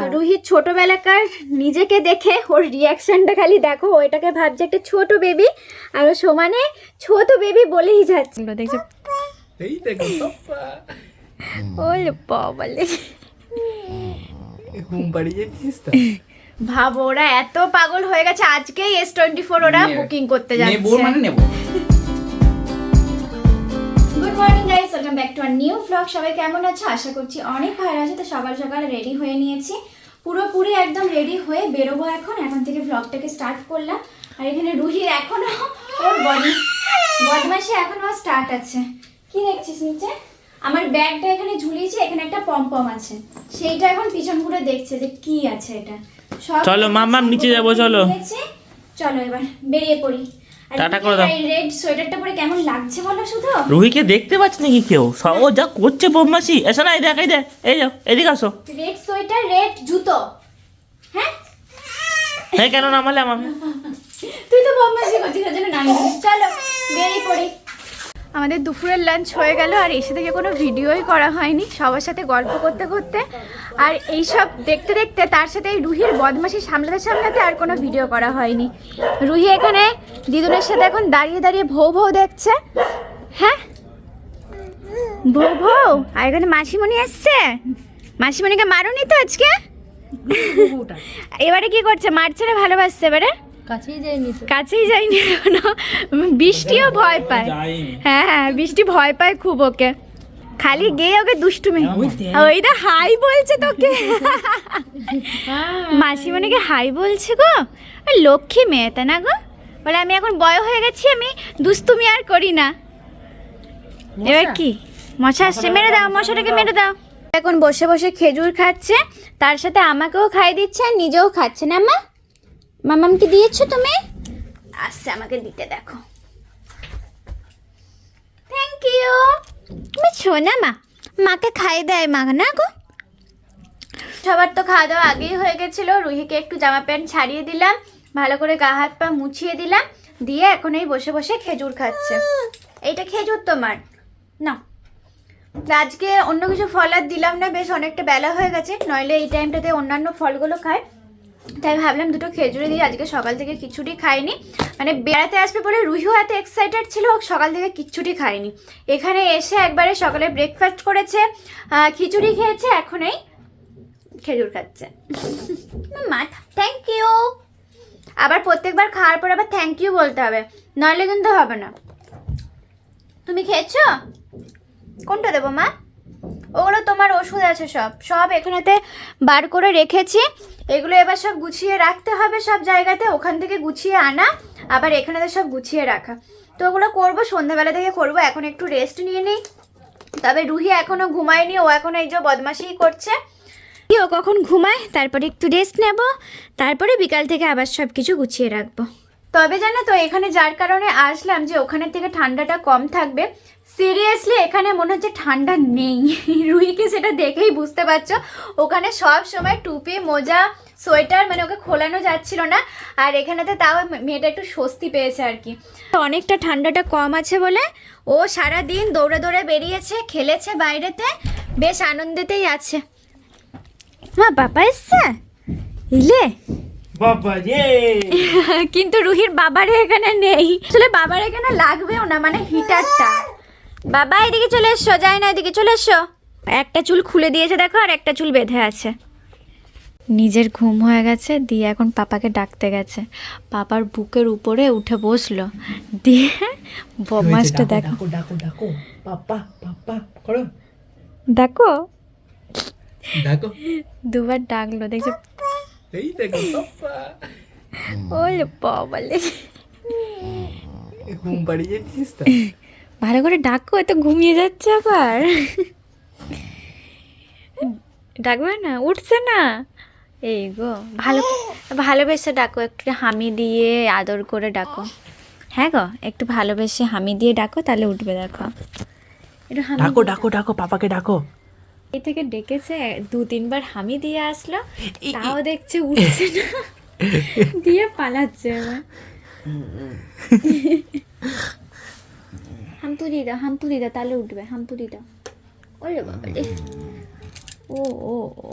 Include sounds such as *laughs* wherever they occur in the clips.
তো রুহির ছোটবেলাকার নিজেকে দেখে ওর রিয়াকশনটা খালি দেখো ওইটাকে এটাকে ভাবছে একটা ছোট বেবি আর ও সমানে ছোট বেবি বলেই যাচ্ছিল দেখছ? এই দেখো ওলে বাবালে। ঘুম পাড়িয়ে যাচ্ছিস তো। ভাবো ওরা এত পাগল হয়ে গেছে আজকেই এস টোয়েন্টি ফোর ওরা বুকিং করতে নেব যাচ্ছে মানে নেব। Morning guys welcome back to our new blog সবাই কেমন আছো? আশা করছি অনেক ভালো আছে। তো সকাল সকাল রেডি হয়ে নিয়েছি। পুরোপুরি একদম রেডি হয়ে বেরোবো এখন। এখন থেকে ব্লগটাকে স্টার্ট করলাম। আর এখানে রুহির এখনও ওর বডি বদমাসে এখনও স্টার্ট আছে। কি দেখছিস নিচে? আমার ব্যাগটা এখানে ঝুলিয়েছে। এখানে একটা পম্পম আছে। সেইটা এখন পিছন ঘুরে দেখছে যে কি আছে এটা। চলো, মাম্মাম, নিচে যাব, চলো। চলো এবার বেরিয়ে পড়ি। টাটা করে দাও। রেড সোয়েটারটা পরে কেমন লাগছে বলো শুধু? রুহিকে দেখতে পাচ্ছি নাকি কেউ? ও যা করছে বদমাসি এসো না এই দেখ এই দেখ এই যাও এদিকে আসো। রেড সোয়েটার রেড জুতো। হ্যাঁ? হ্যাঁ কেন নামালে আমাকে তুই তো বদমাশি করছিস ওর জন্য নামিয়ে চলো বেরিয়ে পড়ি। আমাদের দুপুরের লাঞ্চ হয়ে গেল আর এসে থেকে কোনো ভিডিওই করা হয়নি। সবার সাথে গল্প করতে করতে আর এই সব দেখতে দেখতে তার সাথে এই রুহির বদমাশি সামলাতে সামলাতে আর কোনো ভিডিও করা হয়নি। রুহি এখানে দিদুনের সাথে এখন দাঁড়িয়ে দাঁড়িয়ে ভৌ ভৌ দেখছে। হ্যাঁ? ভৌ ভৌ? আর এখানে মাসিমণি এসছে? মাসিমণিকে মারুনি তো আজকে? এবারে কি করছে? মারছে না ভালোবাসছে এবারে? কাছেই যায়নি কাছেই যায়নি বৃষ্টিও ভয় পায়। হ্যাঁ হ্যাঁ বৃষ্টি ভয় পায় খুব ওকে। খালি গিয়ে ওকে দুষ্টুমি। ওইটা হাই বলছে তোকে। মাসিমণিকে হাই বলছে গো? আর লক্ষ্মী মেয়ে তা না গো? বলে আমি এখন বয় হয়ে গেছি আমি দুষ্টুমি আর করি না। এবার কি? মশা আসছে। মেরে দাও মশাটাকে মেরে দাও। এখন বসে বসে খেজুর খাচ্ছে। তার সাথে আমাকেও খাই দিচ্ছে আর নিজেও খাচ্ছে না মা? মামামকে দিয়েছ তুমি? আসছে আমাকে দিতে দেখো। থ্যাংক ইউ তুমি শোনা মা। মাকে খাই দেয় মা, না গো? সবার তো খাওয়া দাওয়া আগেই হয়ে গেছিল। রুহিকে একটু জামা প্যান্ট ছাড়িয়ে দিলাম, ভালো করে গা হাত পা মুছিয়ে দিলাম, দিয়ে এখন এই বসে বসে খেজুর খাচ্ছে। এইটা খেজুর তোমার? না আজকে অন্য কিছু ফল আর দিলাম না, বেশ অনেকটা বেলা হয়ে গেছে, নইলে এই টাইমটাতে অন্যান্য ফলগুলো খায়। তাই ভাবলাম দুটো খেজুরি দিয়ে আজকে সকাল থেকে কিছুটি খাইনি। মানে বেড়াতে আসবে বলে রুহিও এত এক্সাইটেড ছিল সকাল থেকে কিচ্ছুটি খায়নি। এখানে এসে একবারে সকালে ব্রেকফাস্ট করেছে খিচুড়ি খেয়েছে, এখন এই খেজুর খাচ্ছে। *laughs* মা থ্যাংক ইউ আবার প্রত্যেকবার খাওয়ার পর আবার থ্যাংক ইউ বলতে হবে, নইলে কিন্তু হবে না। তুমি খেয়েছো? কোনটা দেবো, মা? ওগুলো তোমার ওষুধ আছে সব। সব এখানেতে বার করে রেখেছি। এগুলো এবার সব গুছিয়ে রাখতে হবে সব জায়গাতে, ওখান থেকে গুছিয়ে আনা, আবার এখানেতে সব গুছিয়ে রাখা। তো ওগুলো করব, সন্ধ্যাবেলা থেকে করব, এখন একটু রেস্ট নিয়ে নিই। তবে রুহি এখনও ঘুমায়নি, ও এখনও এই যে বদমাশিই করছে। ও কখন ঘুমায়? তারপরে একটু রেস্ট নেব, তারপরে বিকাল থেকে আবার সব কিছু গুছিয়ে রাখব। তবে জানো তো, এখানে যার কারণে আসলাম যে ওখানে থেকে ঠান্ডাটা কম থাকবে। সিরিয়াসলি এখানে মনে হচ্ছে ঠান্ডা নেই। রুহিকে সেটা দেখেই বুঝতে পারছ। ওখানে সব সময় টুপি মোজা সোয়েটার মানে ওকে খোলানো যাচ্ছিল না। আর এখানেতে তাও মেয়েটা একটু স্বস্তি পেয়েছে আর কি। অনেকটা ঠান্ডাটা কম আছে বলে ও সারা দিন দৌড়ে দৌড়ে বেরিয়েছে খেলেছে বাইরেতে বেশ আনন্দেতেই আছে। মা বাবা এসছে? ইলে কিন্তু রুহির বাবারে এখানে নেই। আসলে বাবার এখানে লাগবেও না মানে হিটারটা বাবা এদিকে চলে এসো যাই না এদিকে চলে এসো। একটা চুল খুলে দিয়েছে দেখো আর একটা চুল বেঁধে আছে। নিজের ঘুম হয়ে গেছে দিয়ে এখন পাপাকে ডাকতে গেছে। পাপার বুকের উপরে উঠে বসল। দিয়ে বদমাসটা দেখো। ডাকো ডাকো পাপ্পা পাপ্পা করো। দেখো। ডাকো দুবার ডাকলো দেখছ? এই দেখো পাপ্পা ওলে বাবালে ঘুম পাড়িয়ে তো? ভালো করে ডাকো এত ঘুমিয়ে যাচ্ছে আবার। ডাকবে না? উঠছে না? এই গো ভালো ভালোবেসে ডাকো একটু হামি দিয়ে আদর করে ডাকো। হ্যাঁ গো একটু ভালোবেসে হামি দিয়ে ডাকো তাহলে উঠবে দেখো। একটু হামি ডাকো ডাকো ডাকো পাপাকে ডাকো। এই থেকে ডেকেছে দু তিনবার হামি দিয়ে আসলো তাও দেখছে উঠছে না। *laughs* দিয়ে পালাচ্ছে এবার। *laughs* হামতু দি দাও হামতু দি দাও তাহলে উঠবে হামতু দি দাও ওরে বাবা রে। ও ও ও।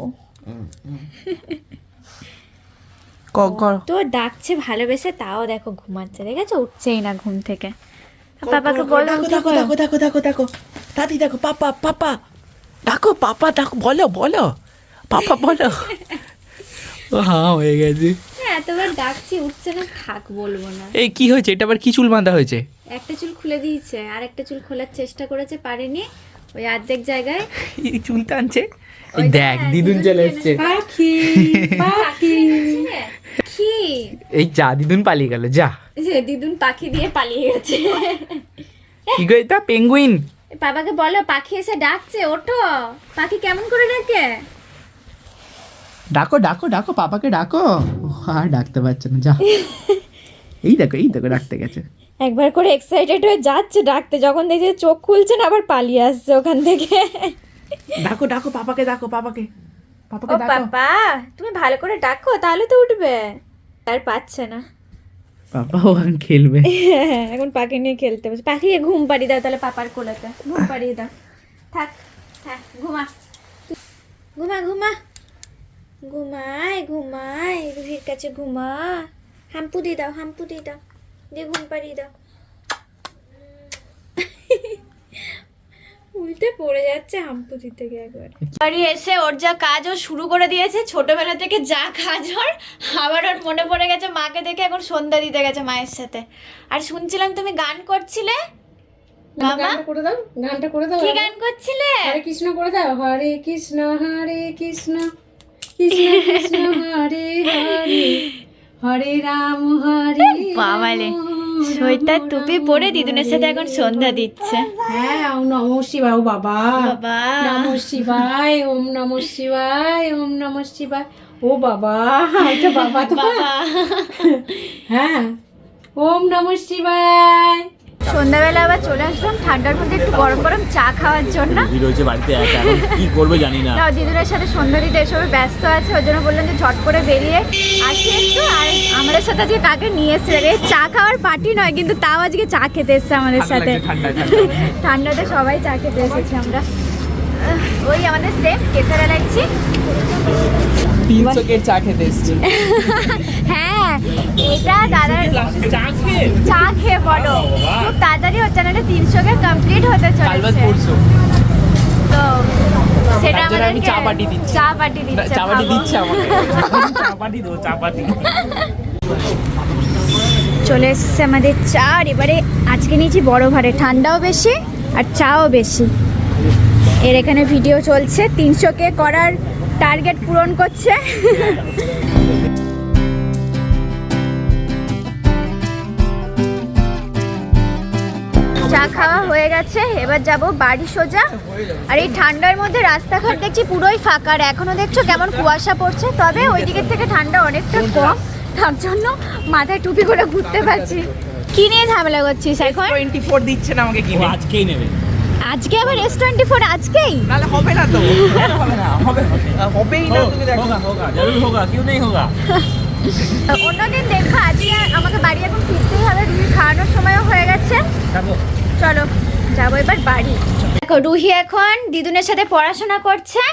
তো ডাকছে ভালোবেসে তাও দেখো ঘুমাচ্ছে দেখেছ? উঠছেই না ঘুম থেকে। পাপাকে বলো দেখো দেখো দেখো দেখো দেখো দাদি দেখো পাপা পাপা। ডাকো পাপা ডাকো বলো বলো। পাপা বলো। হ্যাঁ হয়ে গেছে। হ্যাঁ এতবার ডাকছি উঠছে না থাক বলব না। এই কি হয়েছে? এটা আবার কি চুল বাঁধা হয়েছে? একটা চুল খুলে দিয়েছে আর একটা চুল খোলার চেষ্টা করেছে পারেনি। ওই অর্ধেক জায়গায় *laughs* চুল টানছে দেখ দেখ, দিদুন চলে চলে এসছে। পাখি *laughs* পাখি। কি? এই যা দিদুন পালিয়ে গেল যা। দিদুন পাখি দিয়ে পালিয়ে গেছে। কি গো এটা পেঙ্গুইন? বাবাকে বলো পাখি এসে ডাকছে ওঠো। পাখি কেমন করে ডাকে? ডাকো ডাকো ডাকো পাপাকে ডাকো। আর ডাকতে পারছে না যা *laughs* এই দেখো এই দেখো ডাকতে গেছে। একবার করে এক্সাইটেড হয়ে যাচ্ছে ডাকতে যখন দেখছে চোখ খুলছে না আবার পালিয়ে আসছে ওখান থেকে। ডাকো ডাকো পাপাকে ডাকো পাপাকে। ও পাপাকে ডাকো। পাপা তুমি ভালো করে ডাকো তাহলে তো উঠবে। আর পাচ্ছে না। পাপা ওখানে খেলবে। *laughs* এখন পাখি নিয়ে খেলতে বসে। পাখিকে ঘুম পাড়িয়ে দাও তাহলে পাপার কোলেতে। ঘুম পাড়িয়ে দাও। থাক হ্যাঁ ঘুমা। ঘুমা ঘুমা। ঘুমায় ঘুমায় রুহির কাছে ঘুমা। হাম্পু দিয়ে দাও হাম্পু দিয়ে দাও। দিয়ে ঘুম পাড়িয়ে দাও। *laughs* উল্টে পড়ে যাচ্ছে হাম্পু দিতে গিয়ে একবার। বাড়ি এসে ওর যা কাজ ও শুরু করে দিয়েছে ছোটবেলা থেকে যা কাজ ওর আবার ওর মনে পড়ে গেছে মাকে দেখে এখন সন্ধ্যা দিতে গেছে মায়ের সাথে। আর শুনছিলাম তুমি গান করছিলে? গানটা করে দাও গানটা করে দাও কি গান করছিলে? হরে কৃষ্ণ করে দাও হরে কৃষ্ণ হরে কৃষ্ণ কৃষ্ণ কৃষ্ণ হরে হরে। হরে রাম হরে বাবালে রাম টুপি পরে দিদুনের সাথে এখন সন্ধ্যা দিচ্ছে। হ্যাঁ ও নম শিবায় ও বাবা। বাবা। নম শিবায় ওম নম শিবায় ওম নম শিবায়। ও বাবা এটা বাবা তো হ্যাঁ ওম নম শিবায়। সন্ধ্যাবেলা আবার চলে আসলাম ঠান্ডার মধ্যে একটু গরম গরম চা খাওয়ার জন্য। রয়েছে বাড়িতে একা কি করবে জানি না। না দিদুনের সাথে সন্ধ্যা দিতে এসবে ব্যস্ত আছে ওই জন্য বললাম যে ঝট করে বেরিয়ে আসি একটু আর আমাদের সাথে আজকে কাকে নিয়ে এসছে রে চা খাওয়ার পার্টি নয় কিন্তু তাও আজকে চা খেতে এসছে আমাদের সাথে। ঠান্ডাতে সবাই চা খেতে এসেছি আমরা। ওই আমাদের সেম কেসারা লাগছি। তিনশো কে চা খেতে এসছে। হ্যাঁ এটা দাদার চা খেয়ে? বলো। খুব তাড়াতাড়ি হচ্ছে না এটা তিনশোকে কমপ্লিট হতে চলেছে। তো সেটা চা দিচ্ছি। চা দিচ্ছে চা পাটি দিচ্ছে আমাকে। *laughs* চলে এসছে আমাদের চা আর এবারে আজকে নিয়েছি বড় ভারে ঠান্ডাও বেশি আর চাও বেশি। এর এখানে ভিডিও চলছে। তিনশোকে করার টার্গেট পূরণ করছে। চা খাওয়া হয়ে গেছে এবার যাব বাড়ি সোজা। আর এই ঠান্ডার মধ্যে রাস্তাঘাট দেখছি পুরোই ফাঁকা আর এখনও দেখছ কেমন কুয়াশা পড়ছে তবে ওই দিকের থেকে ঠান্ডা অনেকটা কম তার জন্য মাথায় টুপি করে ঘুরতে পারছি। কি নিয়ে ঝামেলা করছিস এখন? টোয়েন্টি ফোর দিচ্ছে না আমাকে কিনে। আজকেই নেবে। আজকে আবার এস টোয়েন্টি ফোর আজকেই? নাহলে হবে না তো। হবে না হবে হবেই না তুমি দেখো। হোগা জরুর হোগা কেউ নেই হোগা অন্যদিন দেখো আজকে আমাকে বাড়ি এখন ফিরতেই হবে খাওয়ানোর সময়ও হয়ে গেছে। চলো যাব এবার বাড়ি। দেখো রুহি এখন দিদুনের সাথে পড়াশোনা করছে।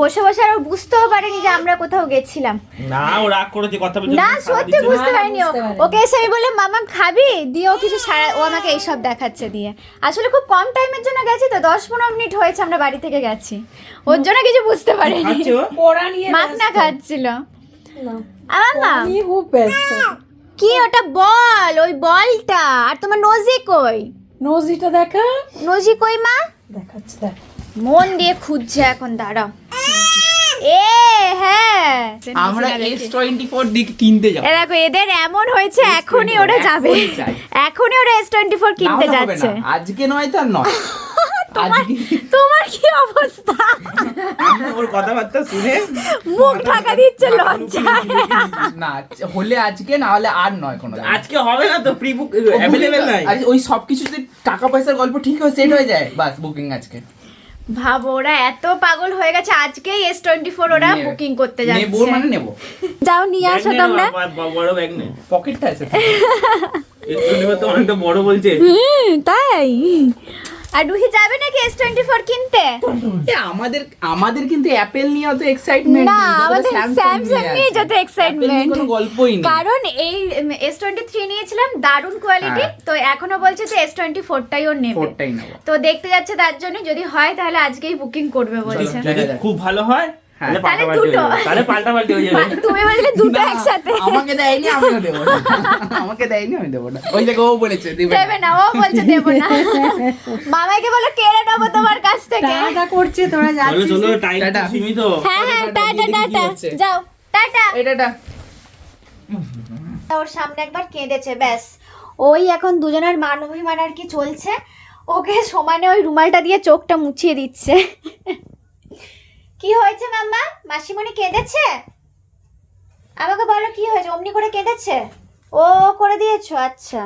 বসে বসে আর বুঝতেও পারেনি যে আমরা কোথাও গেছিলাম। না ও রাগ করেছে কথা বলছে। না সত্যি বুঝতে পারিনি। ওকে এসে আমি বললাম মামা খাবি? দিয়ে ও কিছু সারা ও আমাকে এইসব দেখাচ্ছে দিয়ে। আসলে খুব কম টাইমের জন্য গেছি তো দশ পনেরো মিনিট হয়েছে আমরা বাড়ি থেকে গেছি। ওর জন্য কিছু বুঝতে পারিনি। মাখনা খাচ্ছিল। না, আমার কি ওটা বল ওই বলটা। আর তোমার নজি কই? নজিটা দেখা। নজি কই মা? দেখাচ্ছে দেখ। মন দিয়ে খুঁজছে এখন দাঁড়াও। এ হ্যাঁ। আমরা এস টোয়েন্টি ফোর দিকে কিনতে যাব। এ দেখো এদের এমন হয়েছে এখনই ওরা যাবে। এখনই ওরা এস টোয়েন্টি ফোর কিনতে যাচ্ছে। আজকে নয় তার নয়। আজকে তোমার কি অবস্থা? ওর কথাবার্তা শুনে মুখ ঢাকা দিচ্ছে লজ্জায়। না হলে আজকে না হলে আর নয় কোনো আজকে হবে না তো প্রি বুক অ্যাভেলেবেল নাই। আরে ওই সব কিছু যদি টাকা পয়সার গল্প ঠিক হয়ে সেট হয়ে যায় বাস বুকিং আজকে। ভাবো ওরা এত পাগল হয়ে গেছে আজকেই এস টোয়েন্টি ফোর ওরা বুকিং করতে নেব মানে নেব। যাও নিয়ে আসো তোমরা। বড় ব্যাগ নে পকেটটা আছে *laughs* তো অনেকটা বড় বলছে। হুম তাই। আর রুহি যাবে নাকি এস টোয়েন্টি ফোর কিনতে আমাদের আমাদের কিন্তু অ্যাপেল নিয়ে অত এক্সাইটমেন্ট না আমাদের স্যামসাং নিয়ে যত এক্সাইটমেন্ট কোনো গল্পই নেই। কারণ এই এস টোয়েন্টি থ্রি নিয়েছিলাম দারুণ কোয়ালিটি হ্যাঁ। তো এখনও বলছে যে এস টোয়েন্টি ওর নেবে। ফোরটাই নেব। তো দেখতে যাচ্ছে তার জন্য যদি হয় তাহলে আজকেই বুকিং করবে বলছে। খুব ভালো হয় তাহলে। পাল্টা তাহলে পাল্টি দুটো। যাবে। তাহলে পাল্টা পাল্টি যাবে। তুমি বললে দুটো একসাথে। আমাকে দেয়নি আমিও দেবো না। আমাকে দেয়নি আমি দেবো না। ওই দেখো ও বলেছে দেবে। না ও বলছে দেবো না। মামাকে বলো কেড়ে নেব তোমার কাছ থেকে। টাটা করছে তোরা চলো যাচ্ছিস চলো টাটা। সীমিত। হ্যাঁ হ্যাঁ টাটা, টাটা। যাও টাটা। ওর সামনে একবার কেঁদেছে ব্যাস। ওই এখন দুজনের মান অভিমান আর কি চলছে। ওকে সমানে ওই রুমালটা দিয়ে চোখটা মুছিয়ে দিচ্ছে। কি হয়েছে মাম্মা? মাসিমণি কেঁদেছে? আমাকে বলো কি হয়েছে অমনি করে কেঁদেছে? ও করে দিয়েছ আচ্ছা।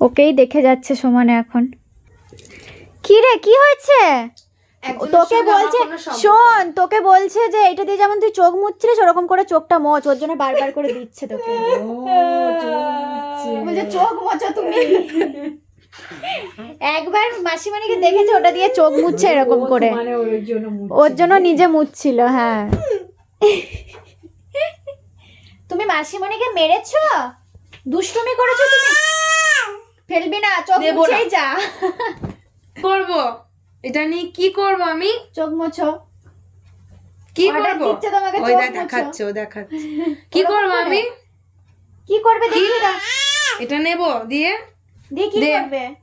ওকেই দেখে যাচ্ছে সমানে এখন। কি রে কি হয়েছে? তোকে বলছে শোন তোকে বলছে যে এটা দিয়ে যেমন তুই চোখ মুচ্ছিলিস ওরকম করে চোখটা মোচ ওর জন্য বারবার করে দিচ্ছে তোকে। বলছে চোখ মোচো তুমি? *laughs* একবার মাসিমানিকে দেখেছে ওটা দিয়ে চোখ মুছছে এরকম করে। মানে ওর জন্য মুখ ওর জন্য নিজে মুছছিল হ্যাঁ। তুমি মাসিমণিকে মেরেছো? দুষ্টুমি করেছ তুমি? ফেলবি না চোখ মুছেই যা। করব। এটা নিয়ে কি করব আমি? চোখ মোছো। কি করব? দিচ্ছে তোমাকে ওই দেখাচ্ছে ও দেখাচ্ছে। কি করব আমি? কি করবে দেখি এটা নেব দিয়ে? করবে।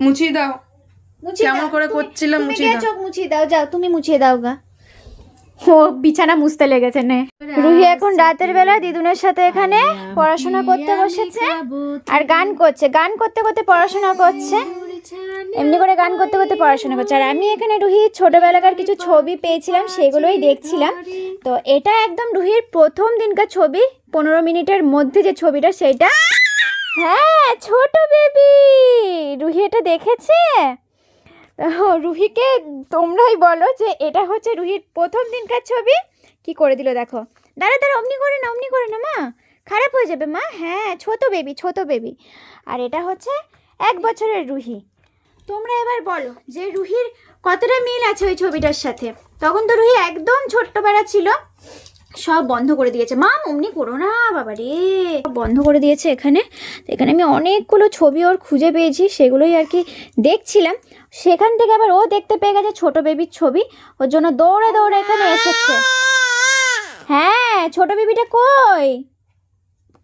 মুছিয়ে দাও। কেমন করে তুমি- করছিল তুমি মুছিয়ে দাও। চোখ মুছিয়ে দাও যাও তুমি মুছিয়ে দাও গা। ও বিছানা মুছতে লেগেছে নে। রুহি এখন রাতের বেলা দিদুনের সাথে এখানে পড়াশোনা করতে বসেছে আর গান করছে। গান করতে করতে পড়াশোনা করছে। এমনি করে গান করতে করতে পড়াশোনা করছে। আর আমি এখানে রুহি ছোটবেলাকার কিছু ছবি পেয়েছিলাম সেগুলোই দেখছিলাম। তো এটা একদম রুহির প্রথম দিনকার ছবি। পনেরো মিনিটের মধ্যে যে ছবিটা সেটা হ্যাঁ ছোট বেবি। রুহি এটা দেখেছে? রুহিকে তোমরাই বলো যে এটা হচ্ছে রুহির প্রথম দিনকার ছবি। কি করে দিল দেখো। দাঁড়া দাঁড়া, অমনি করে না অমনি করে না মা। খারাপ হয়ে যাবে, মা। হ্যাঁ ছোট বেবি ছোট বেবি। আর এটা হচ্ছে এক বছরের রুহি। তোমরা এবার বলো যে রুহির কতটা মিল আছে ওই ছবিটার সাথে? তখন তো রুহি একদম ছোট্টবেলা ছিল। সব বন্ধ করে দিয়েছে। মা অমনি করো না বাবা রে বন্ধ করে দিয়েছে এখানে। এখানে আমি অনেকগুলো ছবি ওর খুঁজে পেয়েছি সেগুলোই আর কি দেখছিলাম। সেখান থেকে আবার ও দেখতে পেয়ে গেছে ছোট বেবির ছবি। ওর জন্য দৌড়ে দৌড়ে এখানে এসেছে। হ্যাঁ ছোট বেবিটা কই?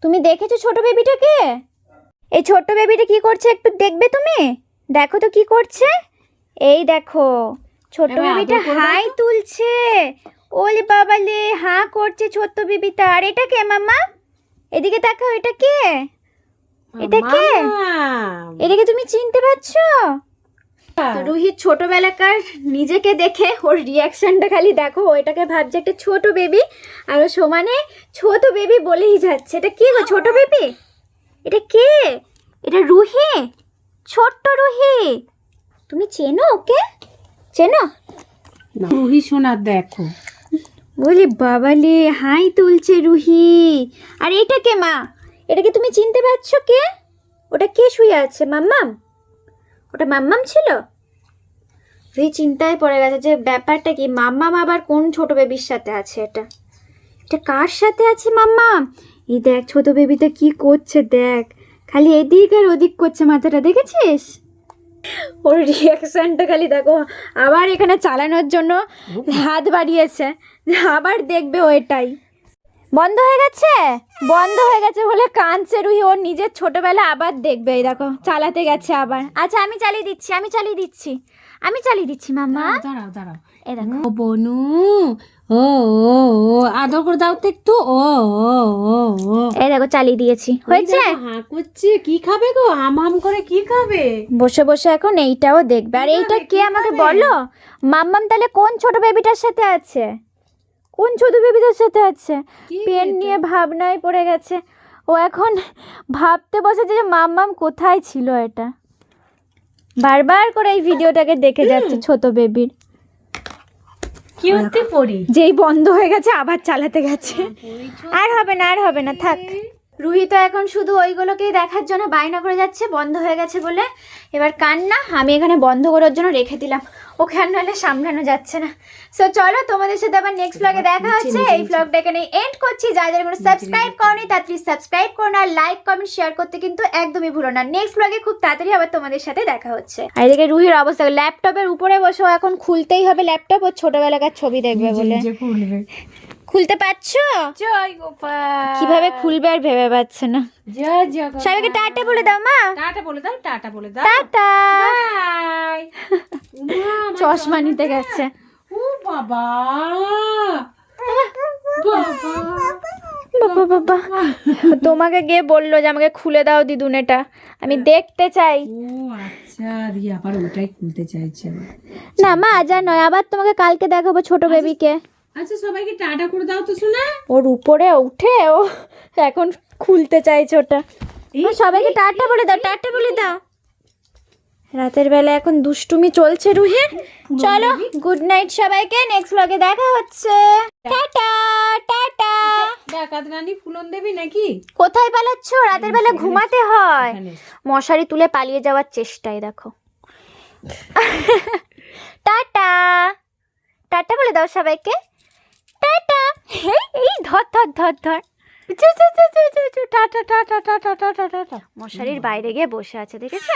তুমি দেখেছ ছোট বেবিটাকে? এই ছোট্ট বেবিটা কি করছে একটু দেখবে তুমি? দেখো তো কি করছে। এই দেখো আদর বেবিটা হাই তুলছে। ওলে বাবালে হাঁ করছে ছোট্ট বেবিটা আর এটা কে মামা এদিকে তাকাও এটা কে? এটা কে? এটাকে তুমি চিনতে পারছ? তো রুহির ছোটবেলাকার নিজেকে দেখে ওর রিয়াকশনটা খালি দেখো। ও এটাকে ভাবছে একটা ছোট বেবি আর ও সমানে ছোট বেবি বলেই যাচ্ছে। এটা কে গো ছোট বেবি এটা কে? এটা রুহি? ছোট্ট রুহি? তুমি চেনো ওকে? চেনো? রুহি সোনার দেখো। বলি বাবালে হাই তুলছে রুহি। আর এটা কে মা? এটাকে তুমি চিনতে পারছ কে? ওটা কে শুয়ে আছে, মাম্মাম? ওটা মাম্মাম ছিল? রুহি চিন্তায় পড়ে গেছে যে ব্যাপারটা কি, মাম্মাম আবার কোন ছোট বেবির সাথে আছে এটা? এটা কার সাথে আছে, মাম্মাম? এই দেখ, ছোট বেবিটা কি করছে, দেখ। খালি এদিক আর ওদিক করছে মাথাটা, দেখেছিস? ওর রিয়াকশনটা খালি দেখো আবার এখানে চালানোর জন্য হাত বাড়িয়েছে আবার দেখবে ওইটাই। বন্ধ হয়ে গেছে? বন্ধ হয়ে গেছে বলে কাঁদছে রুহি ওর নিজের ছোটবেলা আবার দেখবে এই দেখো চালাতে গেছে আবার। আচ্ছা আমি চালিয়ে দিচ্ছি আমি চালিয়ে দিচ্ছি আমি চালিয়ে দিচ্ছি মামা দাঁড়াও দাঁড়াও এই দেখো। বনু ও ও ও আদর করে দাও তো একটু। ও ও ও ও। এই দেখো চালিয়ে দিয়েছি। হয়েছে? হাঁ করছে। কি খাবে গো? হাম হাম করে কি খাবে? বসে বসে এখন এইটাও দেখবে। আর এইটা কে আমাকে বলো? মাম্মাম তাহলে কোন ছোট বেবিটার সাথে আছে? কোন ছোট বেবিটার সাথে আছে? কি পেন এটা? নিয়ে ভাবনায় পড়ে গেছে। ও এখন ভাবতে বসেছে যে মাম্মাম কোথায় ছিল এটা। বারবার করে এই *coughs* ভিডিওটাকে দেখে যাচ্ছে ছোট বেবির কি হতে পড়ি যেই বন্ধ হয়ে গেছে, আবার চালাতে গেছে। আর হবে না, আর হবে না, থাক। রুহি তো এখন শুধু ওইগুলোকেই দেখার জন্য বায়না করে যাচ্ছে বন্ধ হয়ে গেছে বলে। এবার কান্না আমি এখানে বন্ধ করার জন্য রেখে দিলাম। ওকে আর নাহলে সামলানো যাচ্ছে না। সো চলো তোমাদের সাথে আবার নেক্সট ব্লগে দেখা হচ্ছে। এই ব্লগটা এখানে এন্ড করছি। যা যারা কোনো সাবস্ক্রাইব করনি তাড়াতাড়ি সাবস্ক্রাইব করো না লাইক কমেন্ট শেয়ার করতে কিন্তু একদমই ভুলো না। নেক্সট ব্লগে খুব তাড়াতাড়ি আবার তোমাদের সাথে দেখা হচ্ছে। আর এদিকে রুহির অবস্থা ল্যাপটপের উপরে বসে এখন খুলতেই হবে ল্যাপটপ ও ছোটবেলাকার ছবি দেখবে বলে। খুলতে পারছ? জয় গোপাল। কীভাবে খুলবে আর ভেবে পাচ্ছে না। জয় জগন্নাথ। সবাইকে টাটা বলে দাও মা। টাটা বলে দাও টাটা বলে দাও। টাটা। বাই। *laughs* চশমা নিতে গেছে। ও বাবা। বাবা বাবা তোমাকে গিয়ে বলল যে আমাকে খুলে দাও দিদুনেটা। আমি দেখতে চাই। আচ্ছা আবার ওটাই খুলতে চাইছে না মা আজ আর নয়। আবার তোমাকে কালকে দেখাবো ছোট বেবিকে আচ্ছা সবাইকে টাটা করে দাও তো শোনা ওর উপরে উঠে ও এখন খুলতে চাইছে ওটা। সবাইকে টাটা বলে দাও টাটা বলে দাও। রাতের বেলা এখন দুষ্টুমি চলছে রুহির। চলো গুড নাইট সবাইকে নেক্সট ব্লগে দেখা হচ্ছে। Tata tata. দেখ আদরানি ফুলন দেবি নাকি? কোথায় পালাচ্ছ? রাতের বেলা ঘুমাতে হয়। মশারি তুলে পালিয়ে যাওয়ার চেষ্টায় দেখো। *laughs* টাটা। টাটা বলে দাও সবাইকে। টাটা এই, ধর ধর ধর ধর tata tata tata tata tata মশারির বাইরে গিয়ে বসে আছে দেখেছ